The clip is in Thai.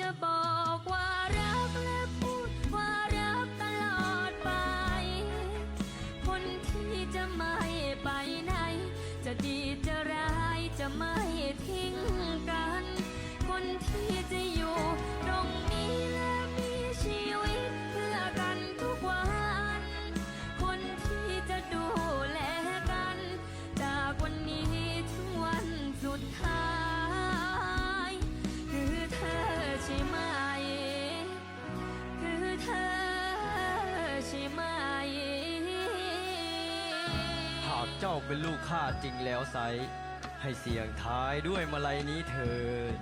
จะบอกว่ารักและพูดว่ารักตลอดไป คนที่จะไม่ากเจ้าเป็นลูกข้าจริงแล้วไซ ให้เสียงท้ายด้วยมาลัยนี้เถิด